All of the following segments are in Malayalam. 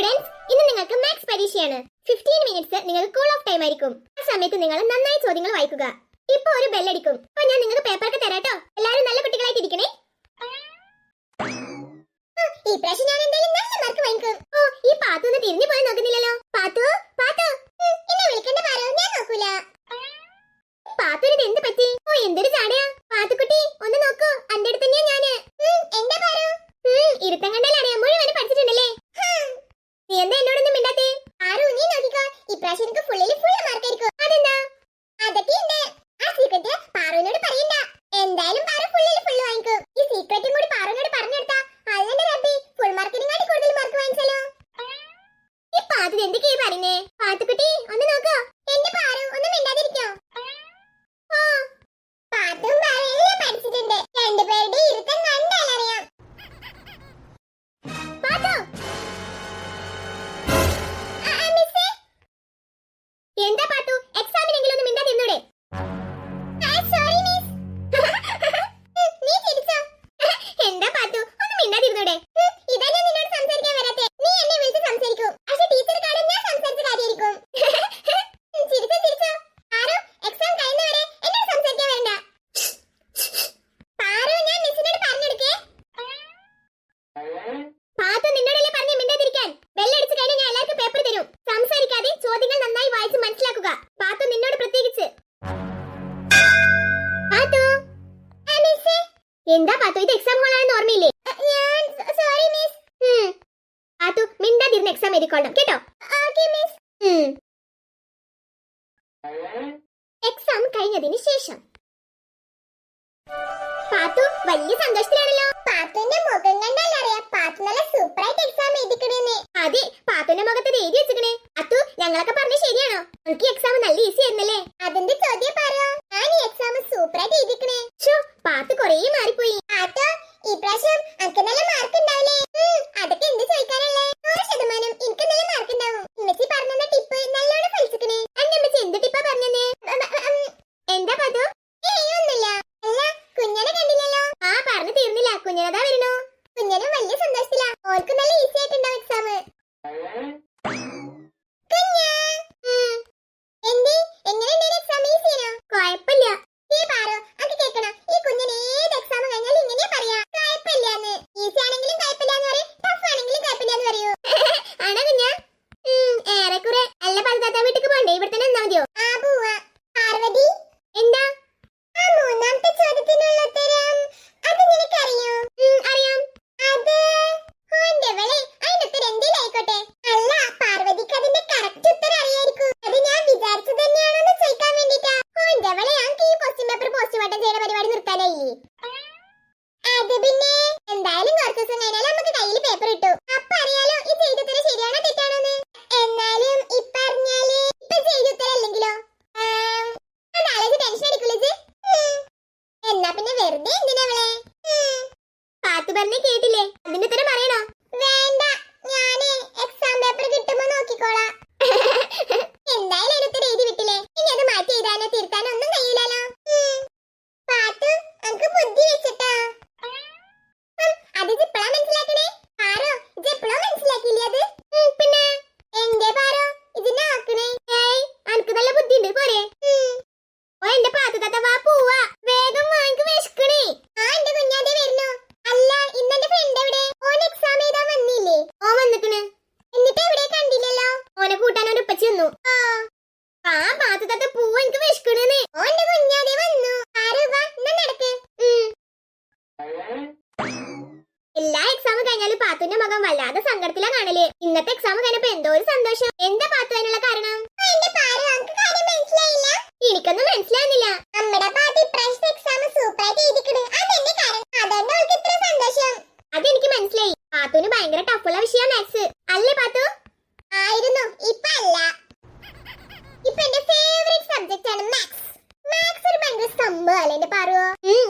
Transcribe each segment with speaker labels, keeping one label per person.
Speaker 1: സ്റ്റുഡൻസ് ഇന്ന് നിങ്ങൾക്ക് മാത്സ് പരീക്ഷയാണ്. ഫിഫ്റ്റീൻ മിനിറ്റ്സ് നിങ്ങൾക്ക് കോൾ ഓഫ് ടൈം ആയിരിക്കും. ആ സമയത്ത് നിങ്ങൾ നന്നായി ചോദ്യങ്ങൾ വായിക്കുക. ഇപ്പൊ ഒരു ബെല്ലടിക്കും അപ്പൊ ഞാൻ നിങ്ങൾക്ക് പേപ്പറൊക്കെ തരാട്ടോ എല്ലാവരും നല്ല കുട്ടികളായിട്ട് ഇരിക്കണേ ഈ പ്രാവശ്യം ഞാൻ എന്തായാലും നല്ല പാത്തു. ഇത് എക്സാം ഹോൾ ആണെന്ന് ഓർമ്മയില്ലേ? ഞാൻ സോറി മിസ് പാത്തു മിണ്ടാതിരുന്ന് എക്സാം എഴുതിക്കൊള്ളണം കേട്ടോ? ഓക്കേ മിസ് എക്സാം കഴിഞ്ഞതിന് ശേഷം. പാത്തു വലിയ സന്തോഷത്തിലാണല്ലോ. പാത്തു ഇപ്പൊ ശരി ഉത്തരല്ലെങ്കിലോ ടെൻഷൻ അടിക്കൂലേ എന്നാ പിന്നെ വെറുതെ എന്തിനാ അവളെ? പാത്തു പറഞ്ഞ കേട്ടില്ലേ? അതിന്റെ ഉത്തരം പറയണോ? വേണ്ട. ഞാൻ എക്സാം പേപ്പർ കിട്ടുമ്പോ നോക്കിക്കോളാം. എന്തായാലും അതിന് ഉത്തരം എഴുതി ഇനി അത് മാറ്റി എഴുതാനോ തിരുത്താനോ ഒന്നും കഴിയില്ലല്ലോ. പാത്തു നമുക്ക് ബുദ്ധി വെച്ച. എനിക്കൊന്നും മനസ്സിലാവുന്നില്ല. നമ്മുടെ പാട്ടി ഇപ്രാവശ്യത്തെ എക്സാം സൂപ്പറായിട്ട് എഴുതിക്കണ്. അതെന്റെ കാരണം? അതുകൊണ്ട് അവൾക്ക് ഇത്ര സന്തോഷം. അതെനിക്ക് മനസ്സിലായി. പാത്തുന് ഭയങ്കര ടഫുള്ള വിഷയ മാത്സ് അല്ലേ പാത്തു? ആയിരുന്നു. ഇപ്പൊ അല്ല. ഇപ്പൊ എന്റെ ഫേവറേറ്റ് സബ്ജക്റ്റ് ആണ് മാത്സ് മാത്സ് ഒരു ഭയങ്കര സംഭവല്ലേ എന്റെ പറയോ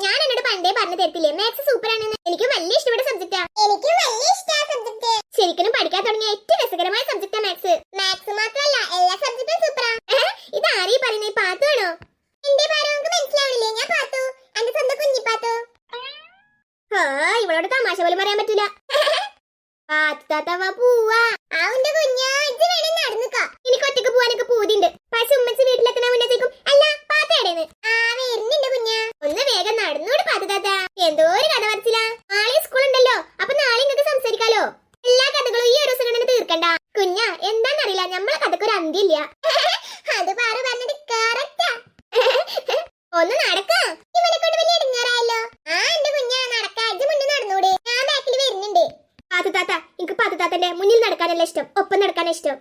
Speaker 1: ഞാൻ എന്നോട് പണ്ടേ പറഞ്ഞു തരത്തില്ലേ? മാത്സ് സൂപ്പർ ആണ് എനിക്ക് വലിയ ഇഷ്ടപ്പെട്ട സബ്ജക്റ്റാ എനിക്ക് വലിയ ഇഷ്ട സബ്ജക്ട് ശരിക്കും ഒന്ന് നടക്ക. ഇവനെ കൊണ്ട് വലിയ ഇടങ്ങാറായല്ലോ. ആ എന്റെ കുഞ്ഞാ നടക്കാ അജ് മുന്നിൽ നടന്നൂടെ. ഞാൻ ബാക്കിൽ വരുന്നുണ്ട്. പാത്തു താത്ത എനിക്ക് പാത്തു മുന്നിൽ നടക്കാനല്ല ഇഷ്ടം. ഒപ്പം നടക്കാനാ ഇഷ്ടം.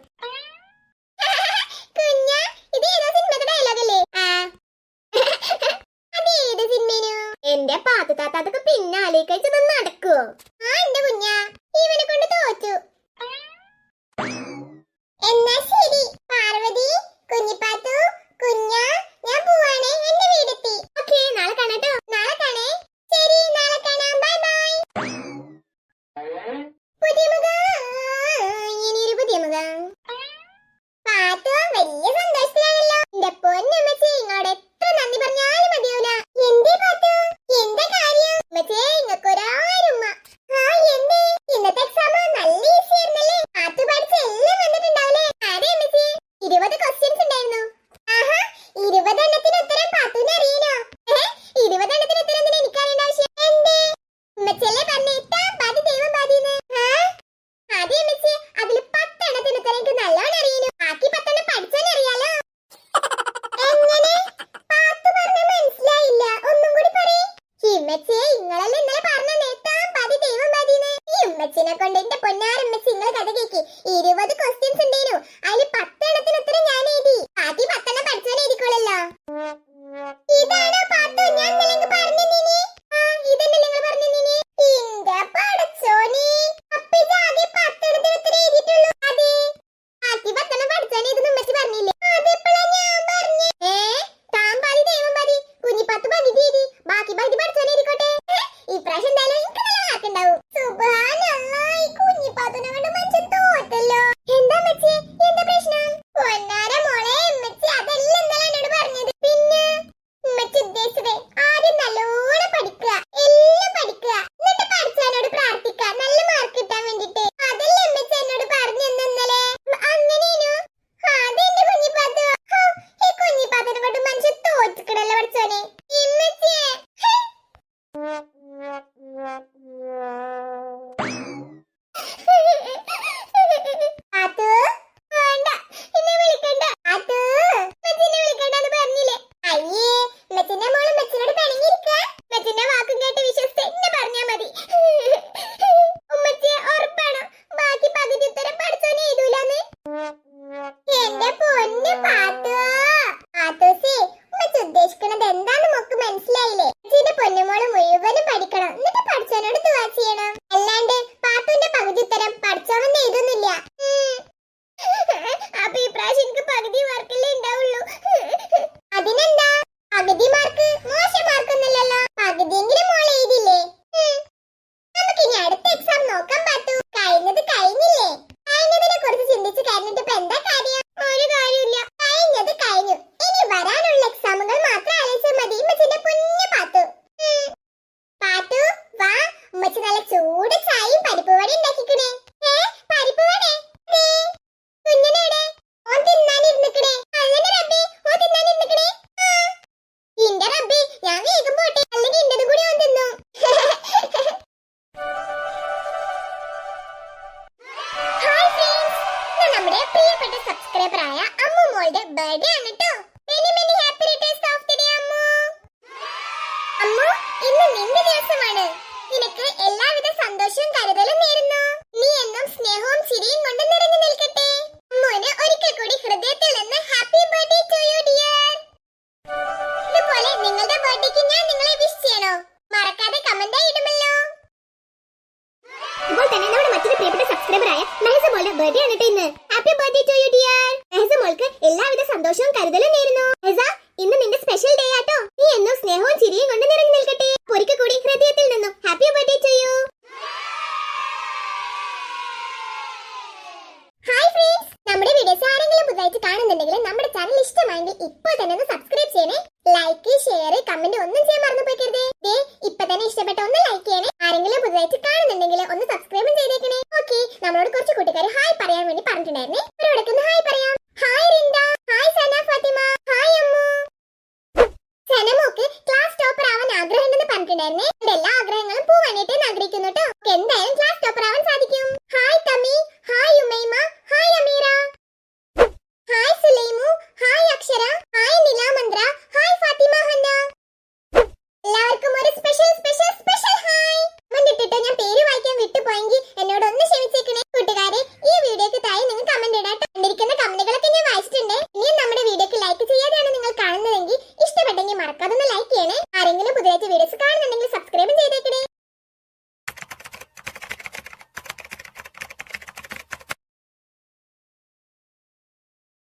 Speaker 1: കൊസ്റ്റിനെ കൊണ്ട് എന്റെ നിങ്ങൾ കഥ കേക്ക്. ഇരുപത് ക്വസ്റ്റ്യൻസ് ഉണ്ടേനു. അതിൽ എന്ത് ദിവസമാണ് നിനക്ക് എല്ലാവിധ സന്തോഷവും കരുതലും നേരുന്നു. നീ എന്നും സ്നേഹവും ചിരിയും കൊണ്ട് നിറഞ്ഞു നിൽക്കട്ടെ. മോന് ഒരിക്കൽ കൂടി ഹൃദയത്തിൽ നിന്ന് happy birthday to you dear. ഇതുപോലെ നിങ്ങളുടെ ബർത്ത്ഡേക്ക് ഞാൻ നിങ്ങളെ വിഷ് ചെയ്യണോ? മറക്കാതെ കമന്റ് ഇടുമല്ലോ. ഇപ്പോൾ തന്നെ നമ്മുടെ മറ്റൊരു പ്രിയപ്പെട്ട സബ്സ്ക്രൈബറായ മെഹസ മോളുടെ ബർത്ത്ഡേ ആണ് ഇന്ന്. Happy birthday to you dear Mehasa മോൾക്ക് എല്ലാവിധ സന്തോഷവും കരുതലും നേരുന്നു. മെഹസ ഇന്ന് നിന്റെ സ്പെഷ്യൽ ഡേ ആട്ടോ. നീ എന്നും സ്നേഹവും ചിരിയും കൊണ്ട് നിറഞ്ഞു നിൽക്കട്ടെ. പൊരിക്ക കൂടി ഹൃദയത്തിൽ നിന്നും. Happy birthday to you hi friends നമ്മുടെ വീഡിയോസ് ആരെങ്കിലും പുതുതായിട്ട് കാണുന്നുണ്ടെങ്കിൽ നമ്മുടെ ചാനൽ ഇഷ്ടമായെങ്കിൽ ഇപ്പോൾ തന്നെ ഒന്ന് സബ്സ്ക്രൈബ് ചെയ്യണേ. ലൈക്ക് ഷെയർ കമന്റ് ഒന്നും ചെയ്യാൻ മറന്നു ദേ ഇപ്പോ തന്നെ ഇഷ്ടപ്പെട്ട ഒന്ന് ലൈക്ക് ചെയ്യണേ. ആരെങ്കിലും പുതുതായിട്ട്